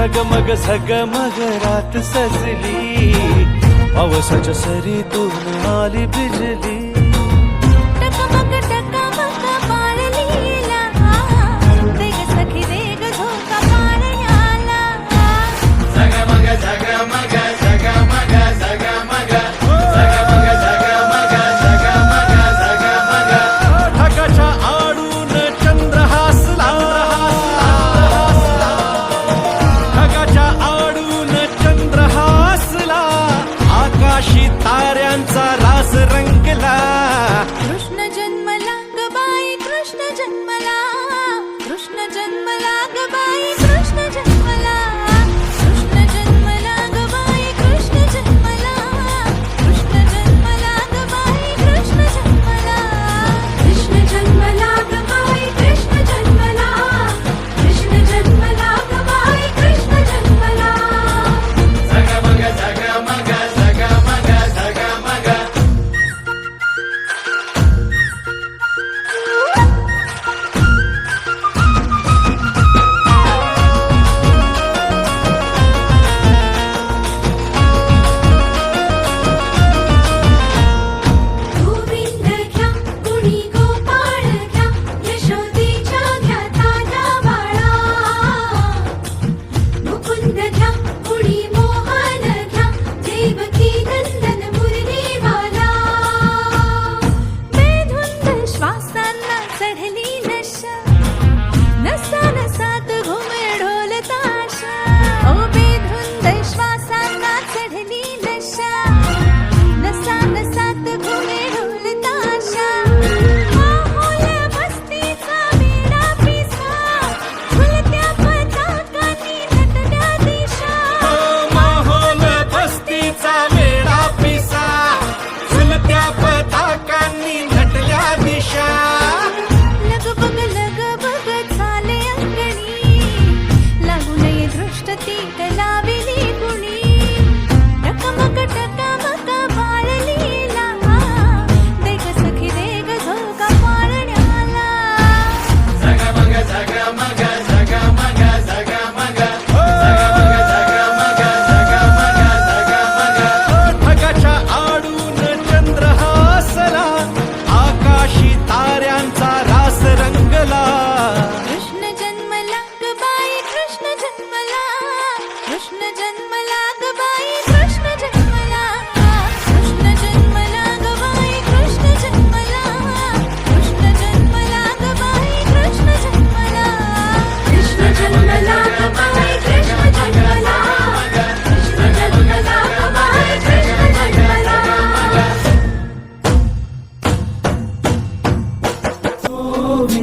सगमग सगमग रात सजली पावसाच्या सरीतून आली बिजली. the time.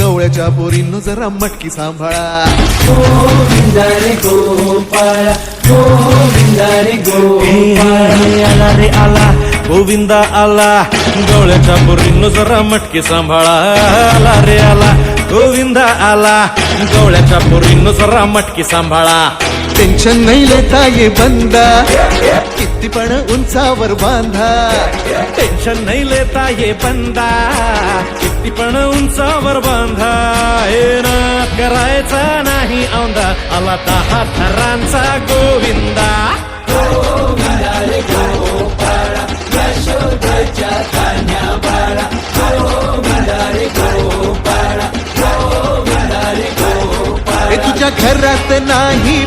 गवळ्याच्या बोरीनं जरा मटकी सांभाळा. गोविंदा रे गोपाळ गोविंदा रे गोपाळ आला रे आला. गोविंदा आला. गवळ्याच्या बोरीनं जरा मटकी सांभाळा. आला रे आला गोविंदा आला. गवळ्याच्या बोरीनं जरा मटकी सांभाळा. टेन्शन नाही लेता ये बंदा. किती पण उंचावर बांधा. टेन्शन नाही लेता ये बंदा. किती पण उंचावर बांधा. हे ना करायचा नाही औंदा. आला दहा थरांचा गोविंदा. हे तुझ्या घरात नाही.